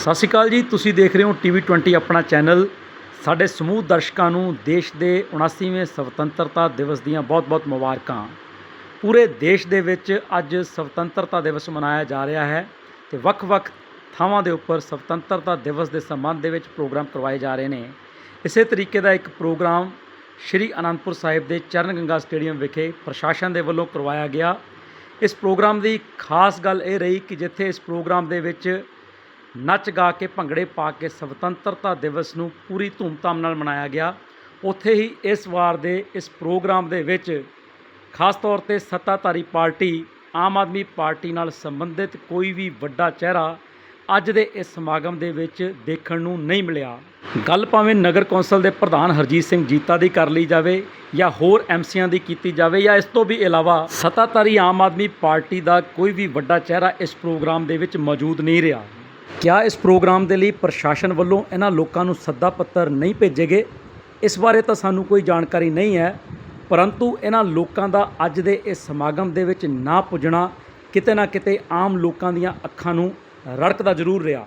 ਸਤਿ ਸ਼੍ਰੀ ਅਕਾਲ ਜੀ, ਤੁਸੀਂ ਦੇਖ ਰਹੇ ਹੋ ਟੀਵੀ 20 ਆਪਣਾ ਚੈਨਲ। ਸਾਡੇ ਸਮੂਹ ਦਰਸ਼ਕਾਂ ਨੂੰ ਦੇਸ਼ ਦੇ 79ਵੇਂ ਸੁਤੰਤਰਤਾ ਦਿਵਸ ਦੀਆਂ ਬਹੁਤ-ਬਹੁਤ ਮੁਬਾਰਕਾਂ। ਪੂਰੇ ਦੇਸ਼ ਦੇ ਵਿੱਚ ਅੱਜ ਸੁਤੰਤਰਤਾ ਦਿਵਸ ਮਨਾਇਆ ਜਾ ਰਿਹਾ ਹੈ ਤੇ ਵੱਖ-ਵੱਖ ਥਾਵਾਂ ਦੇ ਉੱਪਰ ਸੁਤੰਤਰਤਾ ਦਿਵਸ ਦੇ ਸੰਬੰਧ ਦੇ ਵਿੱਚ ਪ੍ਰੋਗਰਾਮ ਕਰਵਾਏ ਜਾ ਰਹੇ ਨੇ। ਇਸੇ ਤਰੀਕੇ ਦਾ ਇੱਕ ਪ੍ਰੋਗਰਾਮ ਸ਼੍ਰੀ ਅਨੰਦਪੁਰ ਸਾਹਿਬ ਦੇ ਚਰਨ ਗੰਗਾ ਸਟੇਡੀਅਮ ਵਿਖੇ ਪ੍ਰਸ਼ਾਸਨ ਦੇ ਵੱਲੋਂ ਕਰਵਾਇਆ ਗਿਆ। ਇਸ ਪ੍ਰੋਗਰਾਮ ਦੀ ਖਾਸ ਗੱਲ ਇਹ ਰਹੀ ਕਿ ਜਿੱਥੇ ਇਸ ਪ੍ਰੋਗਰਾਮ ਦੇ ਵਿੱਚ ਨੱਚ ਗਾ ਕੇ ਭੰਗੜੇ ਪਾ ਕੇ ਸੁਤੰਤਰਤਾ ਦਿਵਸ ਨੂੰ ਪੂਰੀ ਧੂਮਧਾਮ ਨਾਲ ਮਨਾਇਆ ਗਿਆ। ਉੱਥੇ ਹੀ ਇਸ ਵਾਰ ਦੇ ਇਸ ਪ੍ਰੋਗਰਾਮ ਦੇ ਵਿੱਚ ਖਾਸ ਤੌਰ ਤੇ ਸੱਤਾਧਾਰੀ ਪਾਰਟੀ, ਆਮ ਆਦਮੀ ਪਾਰਟੀ ਨਾਲ ਸੰਬੰਧਿਤ ਕੋਈ ਵੀ ਵੱਡਾ ਚਿਹਰਾ ਅੱਜ ਦੇ ਇਸ ਸਮਾਗਮ ਦੇ ਵਿੱਚ ਦੇਖਣ ਨੂੰ ਨਹੀਂ ਮਿਲਿਆ। ਗੱਲ ਭਾਵੇਂ ਨਗਰ ਕੌਂਸਲ ਦੇ ਪ੍ਰਧਾਨ ਹਰਜੀਤ ਸਿੰਘ ਜੀਤਾ ਦੀ ਕਰ ਲਈ ਜਾਵੇ ਜਾਂ ਹੋਰ ਐਮਸੀਆਂ ਦੀ ਕੀਤੀ ਜਾਵੇ ਜਾਂ ਇਸ ਤੋਂ ਵੀ ਇਲਾਵਾ ਸੱਤਾਧਾਰੀ ਆਮ ਆਦਮੀ ਪਾਰਟੀ ਦਾ ਕੋਈ ਵੀ ਵੱਡਾ ਚਿਹਰਾ ਇਸ ਪ੍ਰੋਗਰਾਮ ਦੇ ਵਿੱਚ ਮੌਜੂਦ ਨਹੀਂ ਰਿਹਾ। ਕਿਆ ਇਸ ਪ੍ਰੋਗਰਾਮ ਦੇ ਲਈ ਪ੍ਰਸ਼ਾਸਨ ਵੱਲੋਂ ਇਹਨਾਂ ਲੋਕਾਂ ਨੂੰ ਸੱਦਾ ਪੱਤਰ ਨਹੀਂ ਭੇਜੇ ਗਏ ਇਸ ਬਾਰੇ ਤਾਂ ਸਾਨੂੰ ਕੋਈ ਜਾਣਕਾਰੀ ਨਹੀਂ ਹੈ, ਪਰੰਤੂ ਇਹਨਾਂ ਲੋਕਾਂ ਦਾ ਅੱਜ ਦੇ ਇਸ ਸਮਾਗਮ ਦੇ ਵਿੱਚ ਨਾ ਪੁੱਜਣਾ ਕਿਤੇ ਨਾ ਕਿਤੇ ਆਮ ਲੋਕਾਂ ਦੀਆਂ ਅੱਖਾਂ ਨੂੰ ਰੜਕਦਾ ਜ਼ਰੂਰ ਰਿਹਾ।